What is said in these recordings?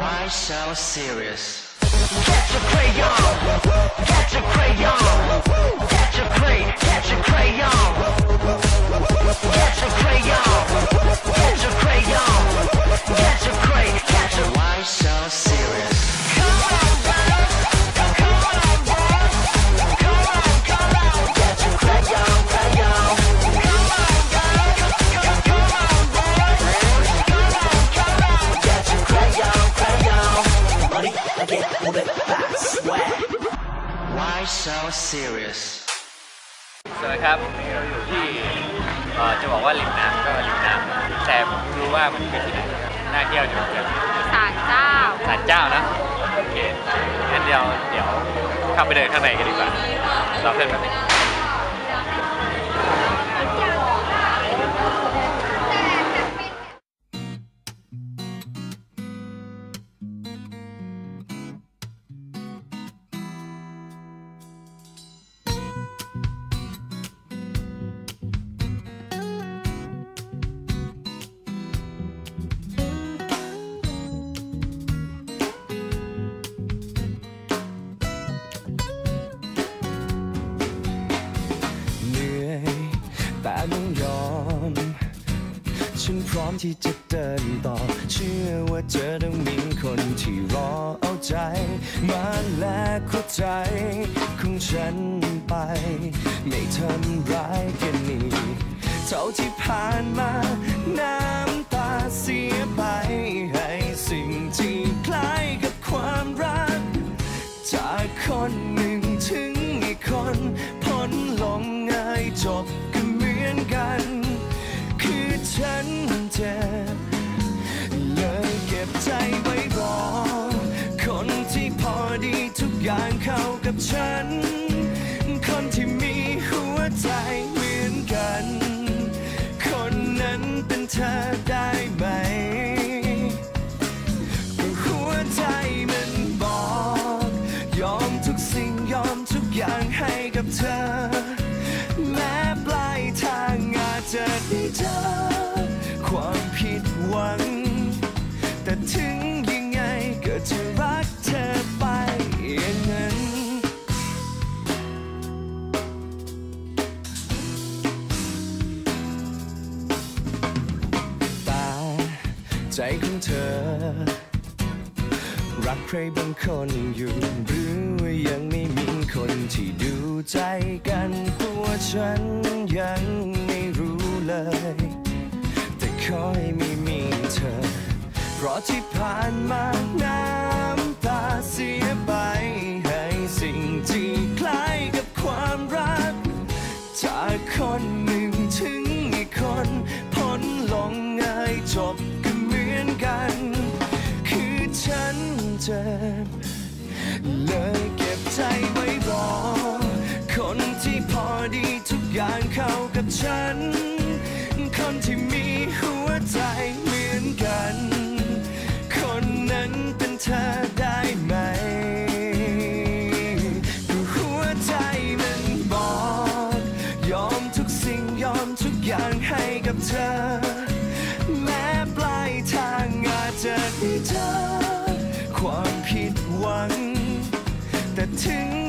Why so serious? Catch a crayon, catch a crayon, catch a cray, catch a crayon, catch a crayon, catch a crayon, serious? สวัสดีครับวันนี้เราอยู่ที่เอ่อจะบอกว่าริมน้ำก็ริมน้ำแต่ผมไม่รู้ว่ามันคือที่ไหนน่าเที่ยวอยู่เหมือนกันศาลเจ้าศาลเจ้านะโอเคงั้นเดี๋ยวเดี๋ยวเข้าไปเดินข้างในกันดีกว่าเราเพื่อนแบ มที่จะเดินต่อ เชื่อว่าเจอต้องมีคนที่รอเอาใจ มาแลกหัวใจของฉันไป ไม่ทำร้ายกันนี่เท่าที่ผ่านมา น้ำตาเสียไป ให้สิ่งที่คล้ายกับความรัก จากคนหนึ่งถึงอีกคนพ้นลงง่ายจบ เลยเก็บใจไว้รอ คนที่พอดีทุกอย่างเข้ากับฉัน คนที่มีหัวใจเหมือนกัน คนนั้นเป็นเธอได้ ถึงยังไงก็จะรักเธอไปอย่างนั้น ตาใจของเธอ รักใครบางคนอยู่หรือว่ายังไม่มีคนที่ดูใจกันตัวฉันยังไม่รู้เลย แต่ขอให้ไม่มีเธอ เพราะที่ผ่านมาน้ำตาเสียไป ให้สิ่งที่คล้ายกับความรัก จากคนหนึ่งถึงอีกคนพ้นลงง่ายจบก็เหมือนกัน คือฉันเจ็บเลยเก็บใจไว้รอคนที่พอดีทุกอย่างเข้ากับฉันคน แ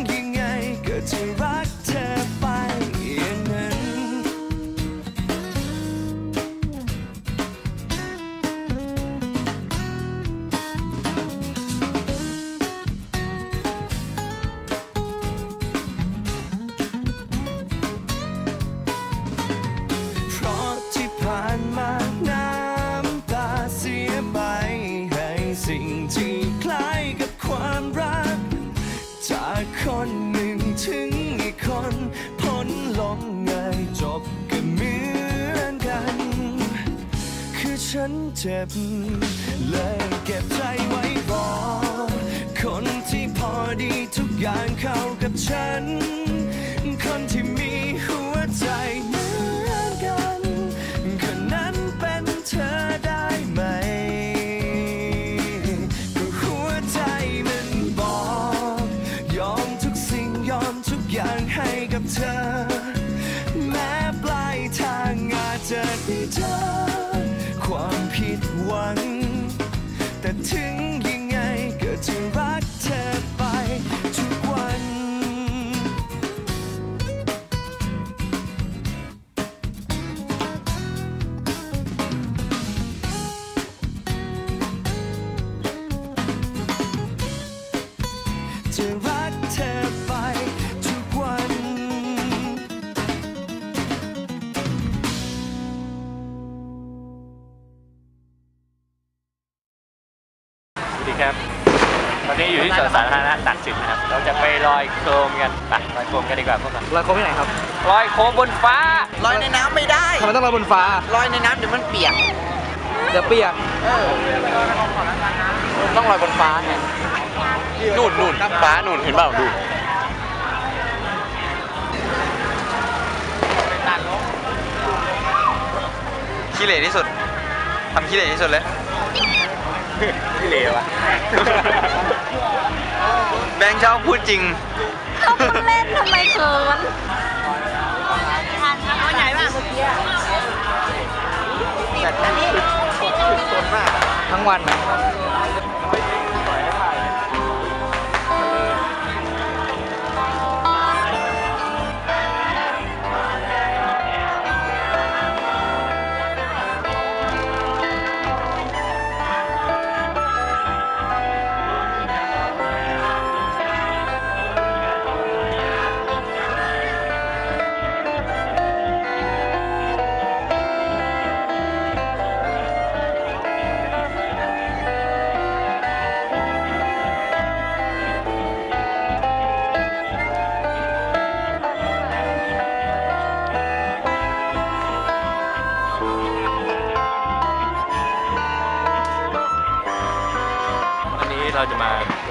คนหนึ่งถึงอีกคนพ้นลงง่ายจบก็เหมือนกัน คือฉันเจ็บ เลยเก็บใจไว้รอคนที่พอดีทุกอย่างเข้ากับฉัน คนที่มี อความผิดหวัง แต่ถึงยังไงก็จะรักเธอไปทุกวัน to สาธารณะตักสินนะครับ เราจะไปลอยโคมกันไปลอยโคมกันดีกว่าพวกเราลอยโคมที่ไหนครับ ลอยโคมบนฟ้า ลอยในน้ำไม่ได้ทำไมต้องลอยบนฟ้า ลอยในน้ำเดี๋ยวมันเปียก เดี๋ยวเปียกต้องลอยบนฟ้าไงนู่นนู่นฟ้านู่นเห็นเปล่าดูขี้เหร่ที่สุดทำขี้เหร่ที่สุดเลยที่เหลวอะแบ งค์ชอบพูดจริงเขาพูดเล่นทำไมเขินเอาไหนบ้างเมื่อกี้ทั้งวันอะวัน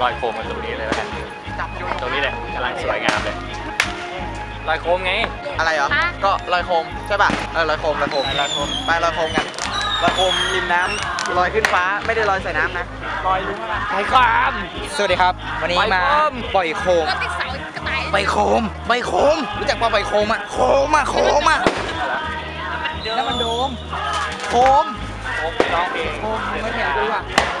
ลอยโคมกันตรงนี้เลยแล้วกันตรงนี้เลยกำลังสวยงามเลยลอยโคมไง อะไรเหรอ ก็ลอยโคมใช่ป่ะ เออลอยโคมลอยโคมไปลอยโคมไปลอยโคมกันลอยโคมริมน้ำลอยขึ้นฟ้าไม่ได้ลอยใส่น้ำนะลอยลุงอะไรไปความสวัสดีครับ วันนี้มาปล่อยโคมปล่อยโคมก็ติดเสากระต่ายไปโคมไปโคมรู้จักป่ะไปโคมอะโคมอะโคมอะแล้วมันโดมโคมโคมไปร้องเพลงโคมไม่เห็นกูอะเฮ้ยไม่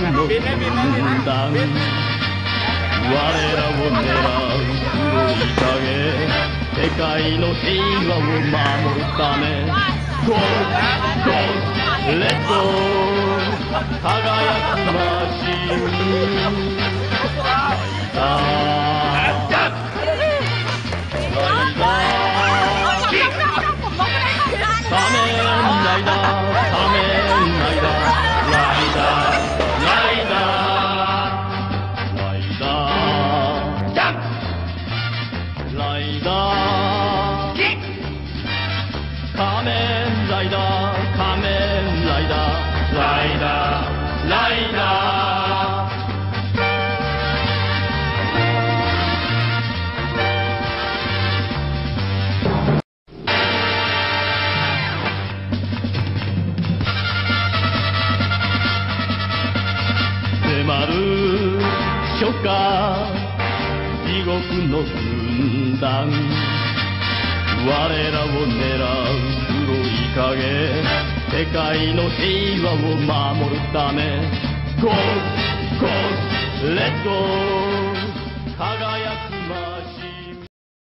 の軍団我らを狙う黒い影世界の平和を守るた。めゴーゴーレッド輝くマシンライダーライダー仮面ライダー仮面ダーライダー。迫る初夏。地獄の軍団。我らを狙う黒い影。世界の平和を守るため。Go, go, let's go